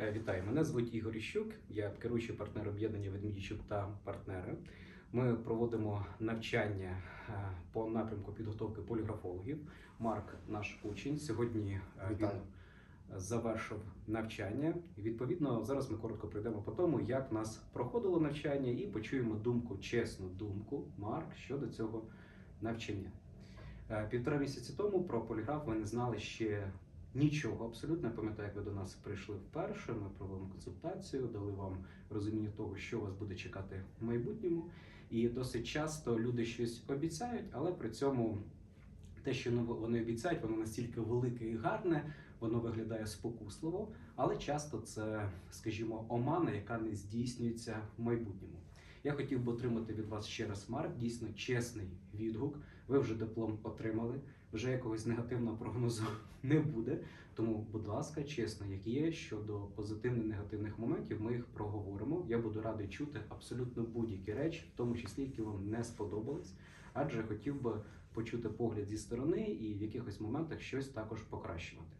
Е, Вітаю, мене звуть Ігор Іщук, я керуючий партнер об'єднання Ведмідічук та партнери. Ми проводимо навчання е, по напрямку підготовки поліграфологів. Марк, наш учень, сьогодні е, він завершив навчання. Відповідно, зараз ми коротко прийдемо по тому, як нас проходило навчання, і почуємо думку, чесну думку Марк щодо цього навчання. Півтора місяці тому про поліграф ви не знали ще нічого абсолютно. Я пам'ятаю, як ви до нас прийшли вперше. Ми провели консультацію, дали вам розуміння того, що вас буде чекати в майбутньому. І досить часто люди щось обіцяють, але при цьому те, що ну, вони обіцяють, воно настільки велике і гарне, воно виглядає спокусливо, але часто це, скажімо, омана, яка не здійснюється в майбутньому. Я хотів би отримати від вас ще раз, Марк, дійсно чесний відгук. Ви вже диплом отримали, вже якогось негативного прогнозу не буде. Тому, будь ласка, чесно, як є щодо позитивних негативних моментів, ми їх проговоримо. Я буду радий чути абсолютно будь-які речі, в тому числі які вам не сподобались, адже хотів би почути погляд зі сторони і в якихось моментах щось також покращувати.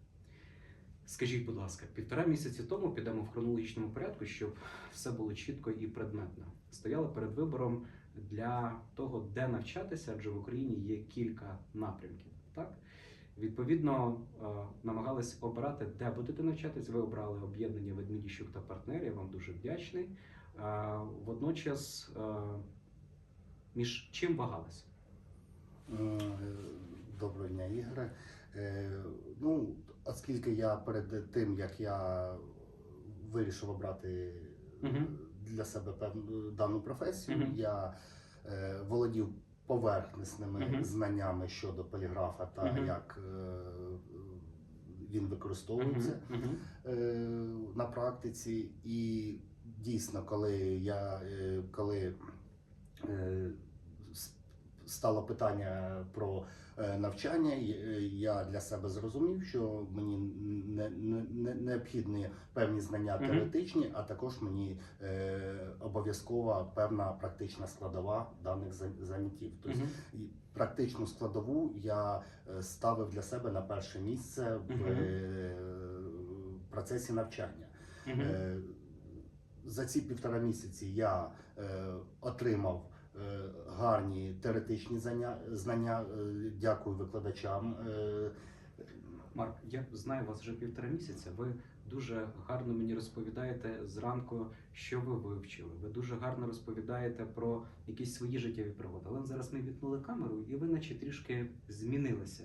Скажіть, будь ласка, півтора місяці тому підемо в хронологічному порядку, щоб все було чітко і предметно. Стояли перед вибором для того, де навчатися, адже в Україні є кілька напрямків. Так відповідно е, намагались обирати, де будете навчатись. Ви обрали об'єднання Ведмідіщук та партнери. Я вам дуже вдячний. Е, Водночас, е, між чим вагались? М, Доброго дня, Ігоре. Ну, оскільки я перед тим, як я вирішив обрати Мгм. для себе певну дану професію, Мгм. я е, володів uh -huh. знаннями щодо поліграфа та Мгм. як е, він використовується. Мгм, мгм. е, на практиці, і дійсно, коли я е, коли е, стало питання про е, навчання, е, я для себе зрозумів, що мені не, не, не необхідні певні знання теоретичні, а також мені е, обов'язкова певна практична складова даних за- заняттів. Тобто практичну складову я е, ставив для себе на перше місце в е, процесі навчання. Е, За ці півтора місяці я е, отримав гарні теоретичні знання. Е, Дякую викладачам. Е, Марк, я знаю вас вже півтора місяця. Ви дуже гарно мені розповідаєте зранку, що ви вивчили. Ви дуже гарно розповідаєте про якісь свої життєві пригоди. Але зараз ми вімкнули камеру, і ви наче трішки змінилися,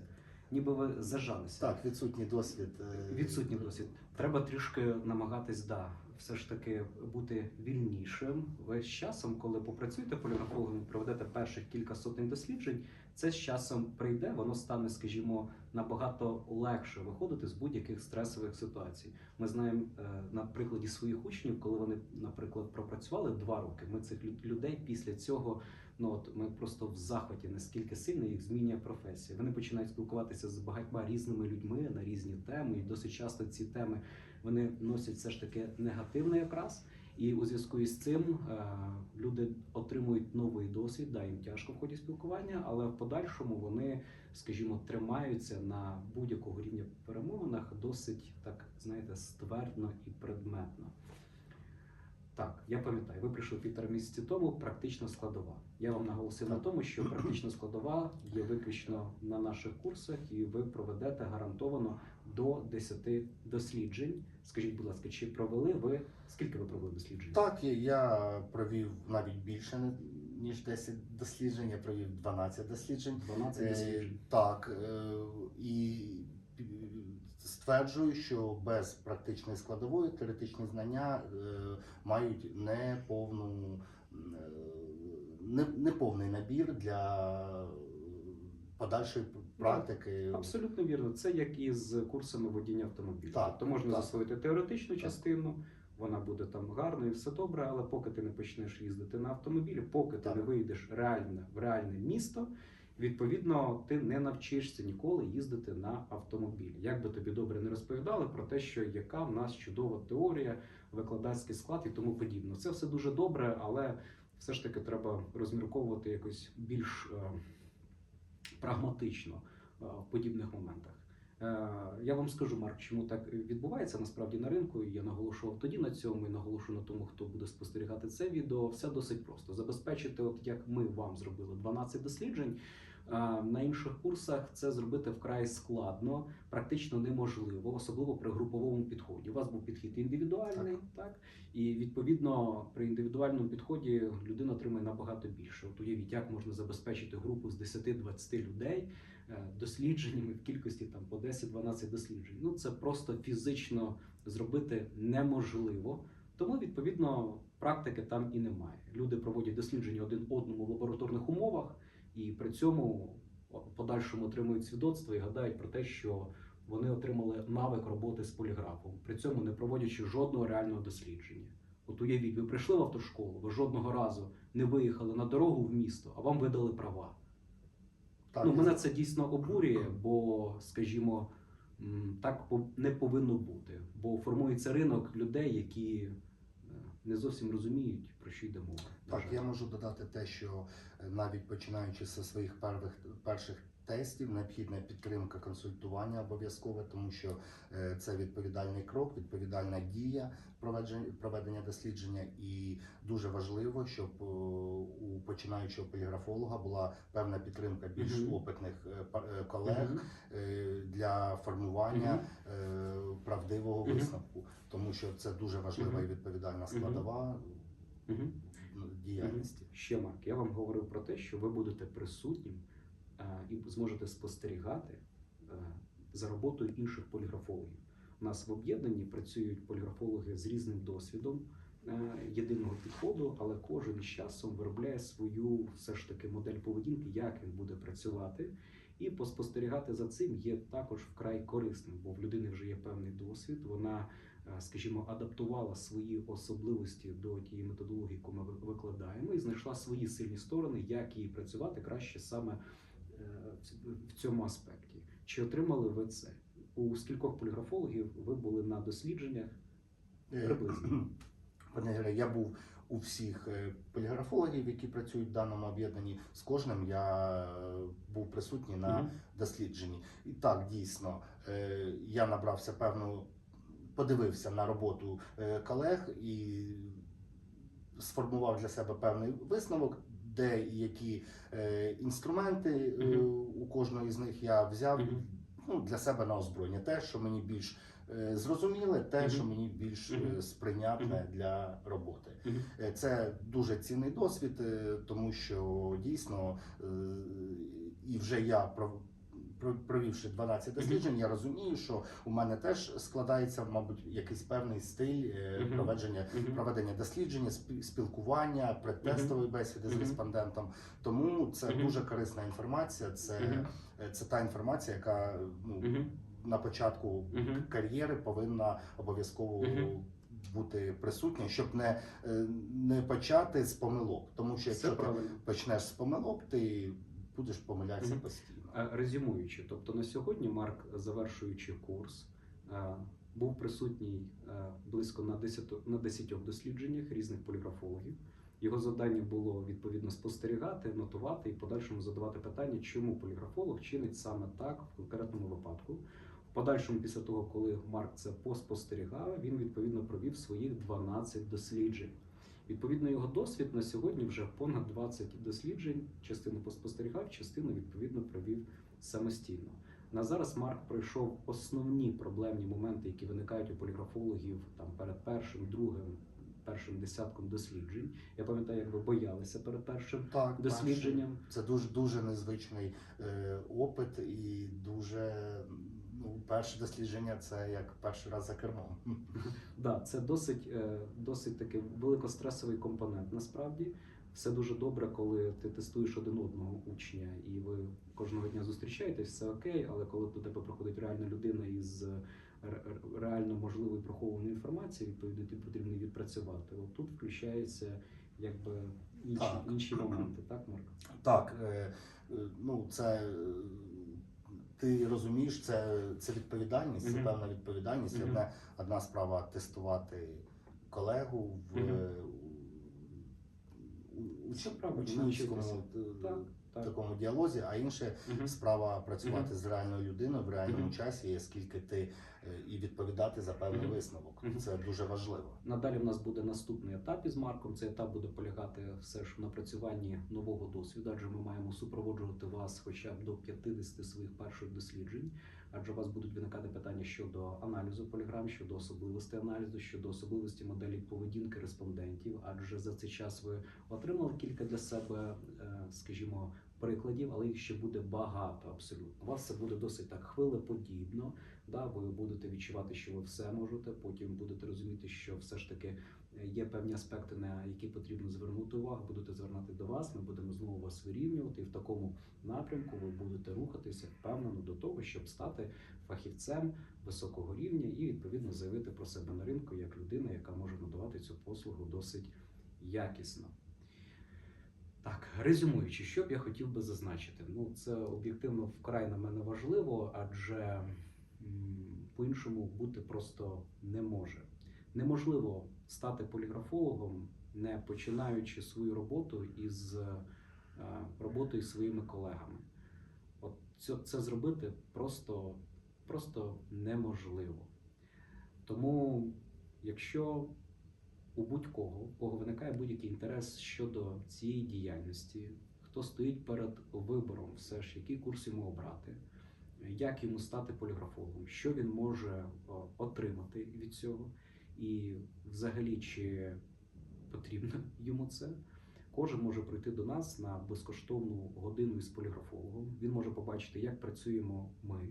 ніби ви зажалися. Так, відсутній досвід. е, Відсутній досвід. Треба трішки намагатись, да, все ж таки бути вільнішим. Ви з часом, коли попрацюєте поліграфологом, проведете перших кілька сотень досліджень, це з часом прийде, воно стане, скажімо, набагато легше виходити з будь-яких стресових ситуацій. Ми знаємо е, на прикладі своїх учнів, коли вони, наприклад, пропрацювали два роки. Ми цих лю- людей після цього. Ну от ми просто в захваті, наскільки сильно їх змінює професія. Вони починають спілкуватися з багатьма різними людьми на різні теми, і досить часто ці теми вони носять все ж таки негативний якраз. І у зв'язку із цим е, люди отримують новий досвід. Да, їм тяжко в ході спілкування, але в подальшому вони, скажімо, тримаються на будь-якого рівня перемовинах досить так, знаєте, ствердно і предметно. Так, я пам'ятаю, ви прийшли півтора місяці тому. Практична складова. Я вам наголосив на тому, що практична складова є виключно на наших курсах, і ви проведете гарантовано до 10 досліджень. Скажіть, будь ласка, чи провели ви скільки ви провели досліджень? Так, я- провів навіть більше ніж 10 досліджень. Я провів 12 досліджень. 12 Е, досліджень. Так, е, і е, стверджую, що без практичної складової теоретичні знання е, мають неповну, е, неповний набір для подальшої практики. Абсолютно вірно. Це як і з курсами водіння автомобіля. Так, тобто можна так. засвоїти теоретичну Так. частину, вона буде там гарною, все добре, але поки ти не почнеш їздити на автомобілі, поки ти не вийдеш реально в реальне місто, відповідно, ти не навчишся ніколи їздити на автомобілі. Як би тобі добре не розповідали про те, що яка в нас чудова теорія, викладацький склад і тому подібне. Це все дуже добре, але все ж таки треба розмірковувати якось більш е, прагматично е, в подібних моментах. Е, Я вам скажу, Марк, чому так відбувається насправді на ринку. Я наголошував тоді на цьому і наголошую на тому, хто буде спостерігати це відео. Все досить просто. Забезпечити, от як ми вам зробили 12 досліджень. На інших курсах це зробити вкрай складно, практично неможливо, особливо при груповому підході. У вас був підхід індивідуальний, так, і відповідно при індивідуальному підході людина отримує набагато більше. От уявіть, як можна забезпечити групу з 10-20 людей е, дослідженнями в кількості там по 10-12 досліджень. Ну це просто фізично зробити неможливо. Тому відповідно практики там і немає. Люди проводять дослідження один одному в лабораторних умовах, і при цьому в подальшому отримують свідоцтво і гадають про те, що вони отримали навик роботи з поліграфом, при цьому не проводячи жодного реального дослідження. От уявіть, ви прийшли в автошколу, ви жодного разу не виїхали на дорогу в місто, а вам видали права. Так, Ну, мене це дійсно обурює, бо, скажімо, так не повинно бути. Бо формується ринок людей, які не зовсім розуміють, про що йде мова. Так, я можу додати те, що е, навіть починаючи зі своїх первих перших тестів, необхідна підтримка консультування обов'язкове, тому що е, це відповідальний крок, відповідальна дія проведення дослідження, і дуже важливо, щоб е, у починаючого поліграфолога була певна підтримка більш Мгм. опитних е, колег для формування Мгм. е, правдивого Мгм. висновку, тому що це дуже важлива і відповідальна складова ну, діяльності. Ще Марк, я вам говорив про те, що ви будете присутнім і зможете спостерігати е, за роботою інших поліграфологів. У нас в об'єднанні працюють поліграфологи з різним досвідом е, єдиного підходу, але кожен з часом виробляє свою все ж таки модель поведінки, як він буде працювати. І поспостерігати за цим є також вкрай корисним, бо в людини вже є певний досвід. Вона, е, скажімо, адаптувала свої особливості до тієї методології, яку ми викладаємо, і знайшла свої сильні сторони, як їй працювати краще саме е, в цьому аспекті. Чи отримали ви це? У скількох поліграфологів ви були на дослідженнях? Е, Приблизно. Пане Ігоре, я був у всіх е, поліграфологів, які працюють в даному об'єднанні. З кожним я е, був присутній на Мгм. дослідженні. І так, дійсно, е, я набрався певну, подивився на роботу е, колег і сформував для себе певний висновок, де і які е, інструменти е, у кожного з них я взяв ну, для себе на озброєння. Те, що мені більш е, зрозуміле, те, що мені більш е, сприйнятне для роботи. Е, Це дуже цінний досвід, е, тому що дійсно е, і вже я провівши 12 досліджень, я розумію, що у мене теж складається, мабуть, якийсь певний стиль е, проведення. Проведення дослідження, спі- спілкування, предтестової бесіди з респондентом. Тому це дуже корисна інформація. Це, е, це та інформація, яка ну, на початку кар'єри повинна обов'язково бути присутня, щоб не, е, не почати з помилок. Тому що Все якщо ти правильно. почнеш з помилок, ти будеш помилятися постійно. Е, Резюмуючи, тобто на сьогодні Марк, завершуючи курс, е, був присутній е, близько на 10, на 10 дослідженнях різних поліграфологів. Його завдання було відповідно спостерігати, нотувати і в подальшому задавати питання, чому поліграфолог чинить саме так в конкретному випадку. В подальшому, після того, коли Марк це поспостерігав, він відповідно провів своїх 12 досліджень. Відповідно, його досвід на сьогодні вже понад 20 досліджень. Частину поспостерігав, частину відповідно провів самостійно. На зараз Марк пройшов основні проблемні моменти, які виникають у поліграфологів там перед першим, другим, першим десятком досліджень. Я пам'ятаю, як ви боялися перед першим Так, дослідженням. Це дуже дуже незвичний е, опит і дуже ну, перше дослідження це як перший раз за кермом. Да, це досить, е, досить такий великостресовий компонент. Насправді все дуже добре, коли ти тестуєш один одного учня, і ви кожного дня зустрічаєтесь, все окей. Але коли до тебе приходить реальна людина із е, ре- ре- реально можливою прихованою інформацією, відповідно тобі потрібно відпрацювати. От тут включається якби інші, Так. інші моменти, так, Марк? Так, е, ну це ти розумієш, це, це відповідальність, це певна відповідальність. Мгм. Одна, одна справа тестувати колегу в е, учнівському такому діалозі, а інша справа працювати з реальною людиною в реальному часі, оскільки ти і відповідати за певний висновок. Це дуже важливо. Надалі в нас буде наступний етап із Марком. Цей етап буде полягати все ж в напрацюванні нового досвіду, адже ми маємо супроводжувати вас хоча б до 50 своїх перших досліджень. Адже у вас будуть виникати питання щодо аналізу поліграм, щодо особливостей аналізу, щодо особливості моделі поведінки респондентів. Адже за цей час ви отримали кілька для себе, е, скажімо, прикладів, але їх ще буде багато абсолютно. У вас це буде досить так хвилеподібно. Да, ви будете відчувати, що ви все можете. Потім будете розуміти, що все ж таки е, є певні аспекти, на які потрібно звернути увагу. Будете звернути до вас. Ми будемо знову вас вирівнювати, і в такому напрямку ви будете рухатися впевнено до того, щоб стати фахівцем високого рівня і відповідно заявити про себе на ринку як людина, яка може надавати цю послугу досить якісно. Так, резюмуючи, що б я хотів би зазначити. Ну, це об'єктивно вкрай на мене важливо, адже по-іншому бути просто не може. Неможливо стати поліграфологом, не починаючи свою роботу із е, роботою зі своїми колегами. От це, це зробити просто, просто неможливо. Тому, якщо у будь-кого, кого виникає будь-який інтерес щодо цієї діяльності, хто стоїть перед вибором, все ж який курс йому обрати, як йому стати поліграфологом, що він може отримати від цього, і взагалі чи потрібно йому це. Кожен може прийти до нас на безкоштовну годину із поліграфологом. Він може побачити, як працюємо ми.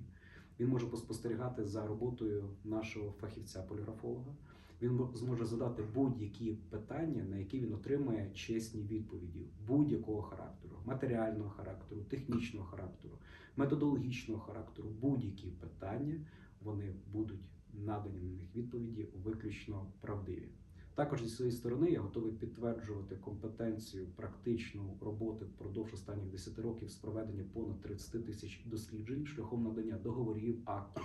Він може поспостерігати за роботою нашого фахівця-поліграфолога. Він зможе задати будь-які питання, на які він отримає чесні відповіді будь-якого характеру, матеріального характеру, технічного характеру, методологічного характеру. Будь-які питання вони будуть надані на них відповіді виключно правдиві. Також зі своєї сторони я готовий підтверджувати компетенцію практичну роботи впродовж останніх 10 років з проведення понад 30 тисяч досліджень шляхом надання договорів, актів.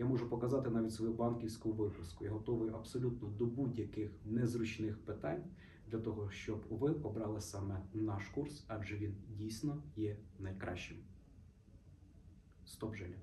Я можу показати навіть свою банківську виписку. Я готовий абсолютно до будь-яких незручних питань для того, щоб ви обрали саме наш курс, адже він дійсно є найкращим. Стоп, Женя.